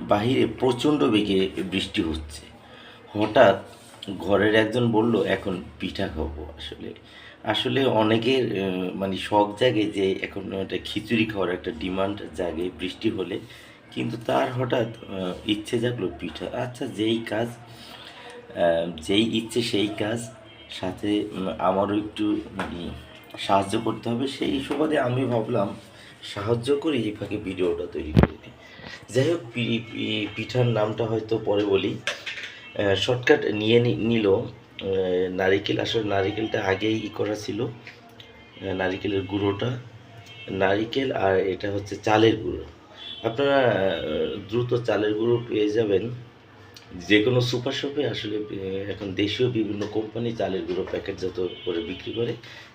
বাহিরে প্রচণ্ড বেগে বৃষ্টি হচ্ছে। হঠাৎ ঘরের একজন বলল, এখন পিঠা খাব আসলে। আসলে অনেকের মানে শখ জাগে যে এখন একটা খিচুড়ি খাওয়ার একটা ডিমান্ড জাগে বৃষ্টি হলে। কিন্তু তার হঠাৎ ইচ্ছে জাগলো পিঠা। আচ্ছা যেই কাজ যেই ইচ্ছে সেই কাজ। সাথে আমারও একটু মানে সাহায্য করতে হবে। সেই সুবাদে আমি ভাবলাম, সাহায্য করি এই ফাঁকে ভিডিওটা তৈরি করে। যাই হোক পিঠার নামটা হয়তো পরে বলি। শর্টকাট নিয়ে নিল। নারিকেল, আসলে নারিকেলটা আগেই ই করা ছিল। নারিকেলের গুঁড়োটা। নারিকেল আর এটা হচ্ছে চালের গুঁড়ো। আপনারা দ্রুত চালের গুঁড়ো পেয়ে যাবেন। যে কোনো সুপার শপে, আসলে এখন দেশীয় বিভিন্ন কোম্পানি চালের গুঁড়ো প্যাকেটজাত করে বিক্রি করে,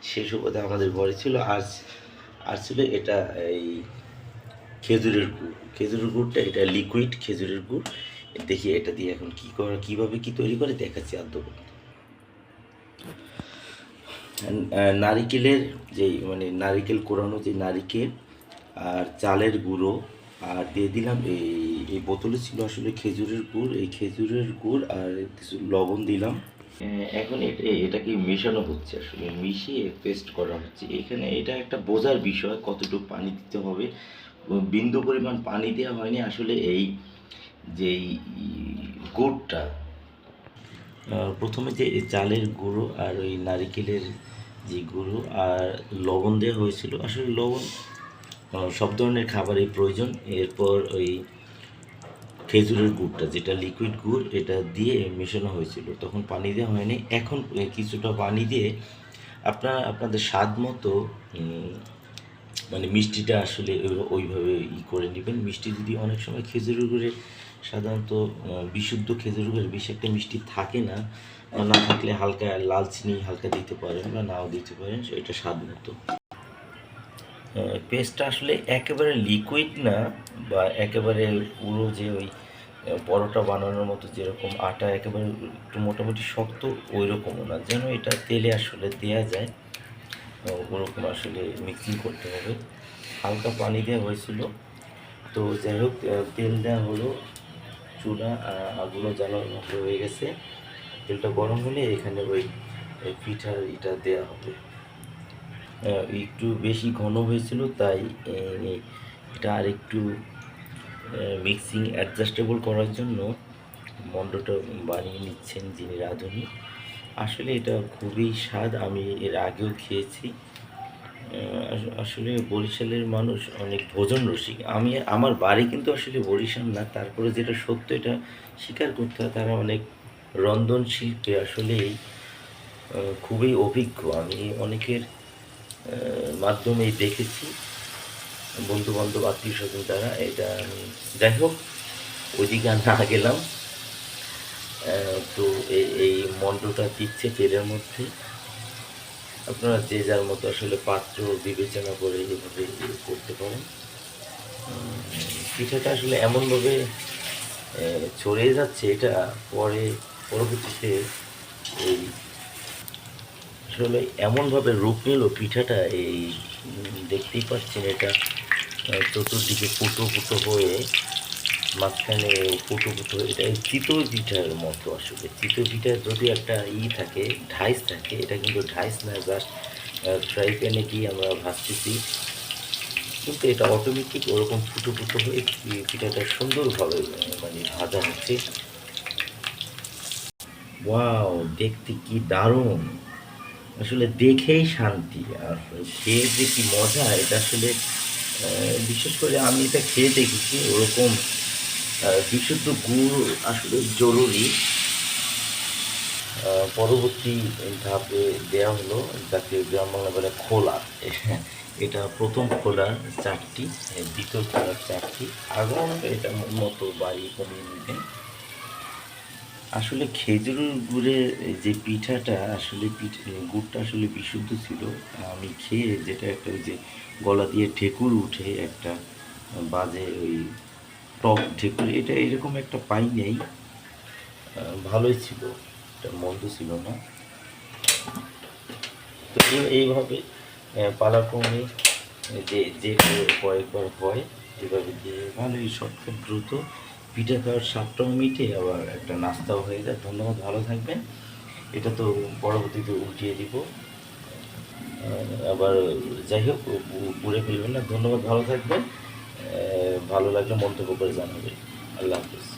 সেই সুবাদে আমাদের ঘরে ছিল। আর আর ছিল এটা, এই খেজুরের গুড়। খেজুরের গুড়টা এটা লিকুইড খেজুরের গুড়। দেখি এটা দিয়ে এখন কি করে, কীভাবে কি তৈরি করে দেখাচ্ছি আদ্য নারিকেলের যে মানে নারিকেল কোরানো যে নারিকেল আর চালের গুঁড়ো, আর দিয়ে দিলাম এই এই বোতলে ছিল আসলে খেজুরের গুড়। এই খেজুরের গুড় আর কিছু লবণ দিলাম। এখন এটা এটাকে মেশানো হচ্ছে আসলে? মিশিয়ে পেস্ট করা হচ্ছে। এখানে এটা একটা বোঝার বিষয়, কতটুকু পানি দিতে হবে বিন্দু পরিমাণ পানি দেওয়া হয়নি। আসলে এই যেই গুড়টা প্রথমে যে চালের গুঁড়ো আর ওই নারিকেলের যে গুঁড়ো আর লবণ দেওয়া হয়েছিল, আসলে লবণ সব ধরনের খাবারই প্রয়োজন। এরপর ওই খেজুরের গুড়টা, যেটা লিকুইড গুড়, এটা দিয়ে মেশানো হয়েছিল। তখন পানি দেওয়া হয়নি। এখন কিছুটা পানি দিয়ে আপনারা, আপনাদের স্বাদ মতো মানে মিষ্টিটা আসলে ওইভাবে ই করে নেবেন। মিষ্টি যদি অনেক সময় খেজুরের গুড়ে, সাধারণত বিশুদ্ধ খেজুর গুড়ের বেশি একটা মিষ্টি থাকে না। বা না থাকলে হালকা লাল চিনি হালকা দিতে পারেন বা নাও দিতে পারেন এটা স্বাদ মতো। পেস্টটা আসলে একেবারে লিকুইড না, বা একেবারে পুরো যে ওই পরোটা বানানোর মতো যেরকম আটা একেবারে একটু মোটামুটি শক্ত ওই রকমও না। যেন এটা তেলে আসলে দেয়া যায়। ওরকম আসলে মিক্সিং করতে হবে। হালকা পানি দেওয়া হয়েছিল। তো যাই হোক তেল দেওয়া হলো চুলা আহ, আগুনও জ্বালানো হয়ে গেছে। তেলটা গরম হলে এখানে ওই ওই পিঠার এটা দেওয়া হবে। একটু বেশি ঘন হয়েছিল তাই এটা আর একটু মিক্সিং অ্যাডজাস্টেবল করার জন্য মণ্ডটা বানিয়ে নিচ্ছেন যিনি রাঁধুনি। আসলে এটা খুবই স্বাদ আমি এর আগেও খেয়েছি। আস- আসলে বরিশালের মানুষ অনেক ভোজন রসিক। আমি আমার বাড়ি কিন্তু আসলে বরিশাল না তারপরে যেটা সত্য এটা স্বীকার করতে হয় তারা অনেক রন্ধন শিল্পে আসলেই খুবই অভিজ্ঞ। আমি অনেকের আহ, মাধ্যমেই দেখেছি বন্ধু বান্ধব আত্মীয় স্বজন তারা এটা আমি যাই হোক ওইদিকে না গেলাম। তো এই- এই মন্ডটা দিচ্ছে তেলের মধ্যে। আপনারা যে যার মতো আসলে পাত্র বিবেচনা করে এভাবে করতে পারেন। পিঠাটা আসলে এমনভাবে ছড়িয়ে যাচ্ছে, এটা পরে পরবর্তীতে এই আসলে এমনভাবে রূপ নিল পিঠাটা, এই দেখতেই পাচ্ছেন এটা চতুর্দিকে ফুটো ফুটো হয়ে মাঝখানে ফুটো ফুটো এটা চিতই পিঠার মতো আসলে। চিতো পিঠার যদি একটা ই থাকে, ঢাইস থাকে, এটা কিন্তু ঢাইস না, জাস্ট ফ্রাই প্যানে কি আমরা ভাজতেছি। কিন্তু এটা অটোমেটিক ওরকম ফুটো ফুটো হয়ে পিঠাটা সুন্দরভাবে মানে ভাজা হচ্ছে। ওয়াও, দেখতে কি দারুণ! আসলে দেখেই শান্তি। আর খেয়ে যে কি মজা, এটা আসলে বিশেষ করে আমি এটা খেয়ে দেখেছি, ওরকম বিশুদ্ধ গুড় আসলে জরুরি। পরবর্তী ধাপে দেওয়া হলো যাকে গ্রাম বাংলা বলে খোলা। এটা প্রথম খোলার চারটি দ্বিতীয় খোলার চারটি। আগাম এটা মতো বাড়ি কমিয়ে নেবেন আসলে খেজুর গুড়ের যে পিঠাটা, আসলে গুড়টা আসলে বিশুদ্ধ ছিল। আমি খেয়ে যেটা একটা ওই যে গলা দিয়ে ঠেকুর উঠে একটা বাজে ওই টক ঠেকুর এটা এরকম একটা পাই নেই। ভালোই ছিল, এটা মন্দ ছিল না। তো এইভাবে পালাক্রমে যে যে কয়েকবার হয়, এভাবে দিয়ে ভালোই শর্টকাট দ্রুত। পিঠে খাওয়ার স্বাদটাও মিটে, আবার একটা নাস্তাও হয়ে যায়। ধন্যবাদ, ভালো থাকবেন। এটা তো পরবর্তীতে উঠিয়ে দিব। আবার যাই হোক পু- পুড়ে ফেলবেন না। ধন্যবাদ, ভালো থাকবেন। ভালো লাগলে মন্তব্য করে জানাবে। আল্লাহ হাফিজ।